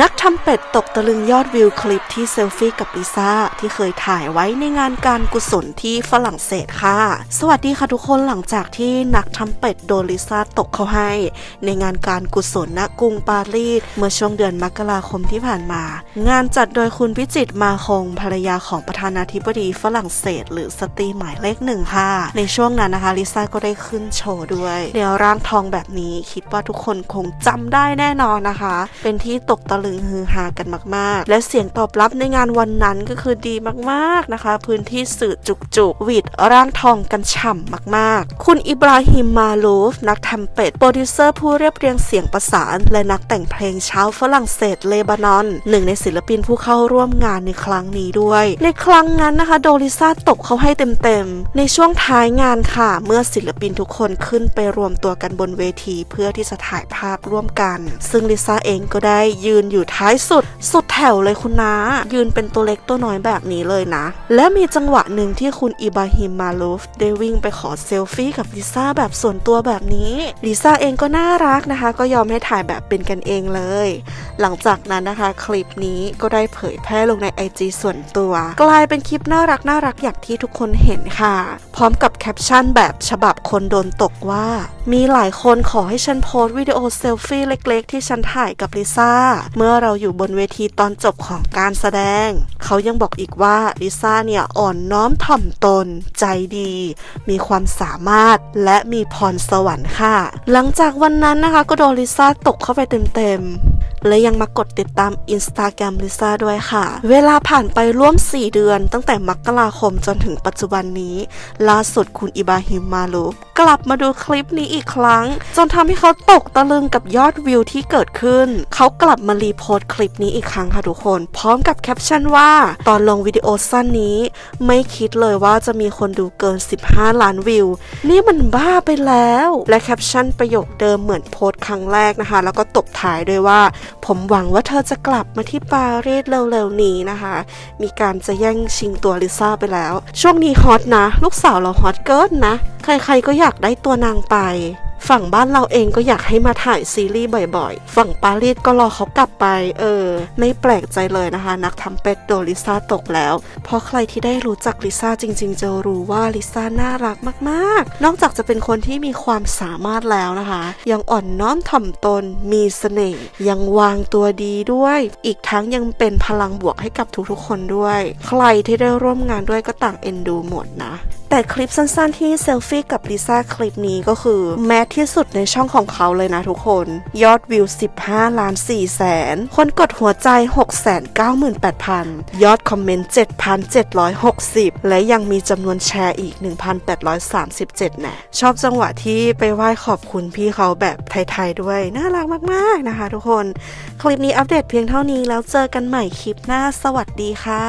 นักทำเป็ดตกตะลึงยอดวิวคลิปที่เซลฟี่กับลิซ่าที่เคยถ่ายไว้ในงานการกุศลที่ฝรั่งเศสค่ะ สวัสดีค่ะทุกคนหลังจากที่นักทำเป็ดโดนลิซ่าตกเขาให้ ในงานการกุศลณกรุงปารีสเมื่อช่วงเดือนมกราคมที่ผ่านมา งานจัดโดยคุณพิจิตมาคงภรรยาของประธานาธิบดีฝรั่งเศส หรือสตรีหมายเลขหนึ่งค่ะ ในช่วงนั้นนะคะลิซ่าก็ได้ขึ้นโชว์ด้วยเดี๋ยวร่างทองแบบนี้คิดว่าทุกคนคงจำได้แน่นอนนะคะ เป็นที่ตกตะลึงฮือฮากันมาก ๆ และเสียงตอบรับในงานวันนั้นก็คือดีมากๆนะคะ พื้นที่สื่อจุกจุกๆวิดร่างทองกันฉ่ำมากๆ คุณอิบราฮิมมาลูฟนักทำเป็ดโปรดิวเซอร์ผู้เรียบเรียงเสียงประสาน และนักแต่งเพลงชาวฝรั่งเศสเลบานอน หนึ่งในศิลปินผู้เข้าร่วมงานในครั้งนี้ด้วย ในครั้งนั้นนะคะ โดลิซ่าตกเขาให้เต็มๆ ในช่วงท้ายงานค่ะ เมื่อศิลปินทุกคนขึ้นไปรวมตัวกันบนเวที เพื่อที่จะถ่ายภาพร่วมกัน ซึ่งลิซ่าเองก็ได้ยืนอยู่ท้ายสุด สุดแถวเลยคุณนะยืนเป็นตัวเล็กตัวน้อยแบบนี้เลยนะ และมีจังหวะหนึ่งที่คุณอิบราฮิมมาลูฟได้วิ่งไปขอเซลฟี่กับลิซ่าแบบส่วนตัวแบบนี้ลิซ่าเองก็น่ารักนะคะ ก็ยอมให้ถ่ายแบบเป็นกันเองเลย หลังจากนั้นนะคะ คลิปนี้ก็ได้เผยแพร่ลงใน IG ส่วนตัว กลายเป็นคลิปน่ารักน่ารักอย่างที่ทุกคนเห็นค่ะ พร้อมกับแคปชั่นแบบฉบับคนโดนตกว่า มีหลายคนขอให้ฉันโพสต์วิดีโอเซลฟี่เล็ก ๆ ที่ฉันถ่ายกับลิซ่าเมื่อเราอยู่บนเวทีตอนจบของการแสดง เขายังบอกอีกว่าลิซ่าเนี่ยอ่อนน้อมถ่อมตน ใจดี มีความสามารถและมีพรสวรรค์ค่ะ หลังจากวันนั้นนะคะก็โดนลิซ่าตกเข้าไปเต็มๆ และยังมากดติดตามอินสตาแกรมลิซ่าด้วยค่ะ เวลาผ่านไปร่วม 4 เดือน ตั้งแต่มกราคมจนถึงปัจจุบันนี้ ล่าสุดคุณอิบาฮิมมาลูฟกลับมาดูคลิปนี้อีกครั้ง จนทำให้เขาตกตะลึงกับยอดวิวที่เกิดขึ้น เขากลับมารีโพสต์คลิปนี้อีกครั้งค่ะทุกคน พร้อมกับแคปชั่นว่า ตอนลงวิดีโอสั้นนี้ ไม่คิดเลยว่าจะมีคนดูเกิน 15 ล้านวิว นี่มันบ้าไปแล้ว และแคปชั่นประโยคเดิมเหมือนโพสต์ครั้งแรกนะคะ แล้วก็ตบท้ายด้วยว่าผมหวังว่าเธอจะกลับมาที่ปารีสเร็วๆนี้นะคะ มีการจะแย่งชิงตัวลิซ่าไปแล้ว ช่วงนี้ฮอตนะ ลูกสาวเราฮอตเกินนะ ใครๆก็อยากได้ตัวนางไป ฝั่งบ้านเราเองก็อยากให้มาถ่ายซีรีส์บ่อยๆ ฝั่งปารีสก็รอเขากลับไป เออ ไม่แปลกใจเลยนะคะ นักทำเป็ดโดลิซ่าตกแล้ว เพราะใครที่ได้รู้จักลิซ่าจริง ๆ จะรู้ว่าลิซ่าน่ารักมากๆ นอกจากจะเป็นคนที่มีความสามารถแล้วนะคะ ยังอ่อนน้อมถ่อมตน มีเสน่ห์ ยังวางตัวดีด้วย อีกทั้งยังเป็นพลังบวกให้กับทุกๆคนด้วย ใครที่ได้ร่วมงานด้วยก็ต่างเอ็นดูหมดนะ แต่คลิปสั้นๆที่เซลฟี่กับลิซ่าคลิปนี้ก็คือ แมสที่สุดในช่องของเขาเลยนะทุกคน ยอดวิว 15 ล้าน4แสน คนกดหัวใจ 698,000 ยอดคอมเมนต์ 7,760 และยังมีจำนวนแชร์อีก 1,837แน่ชอบจังหวะที่ไปไหว้ขอบคุณพี่เขาแบบไทยๆด้วย น่ารักมากๆนะคะทุกคน คลิปนี้อัปเดตเพียงเท่านี้แล้วเจอกันใหม่คลิปหน้าสวัสดีค่ะ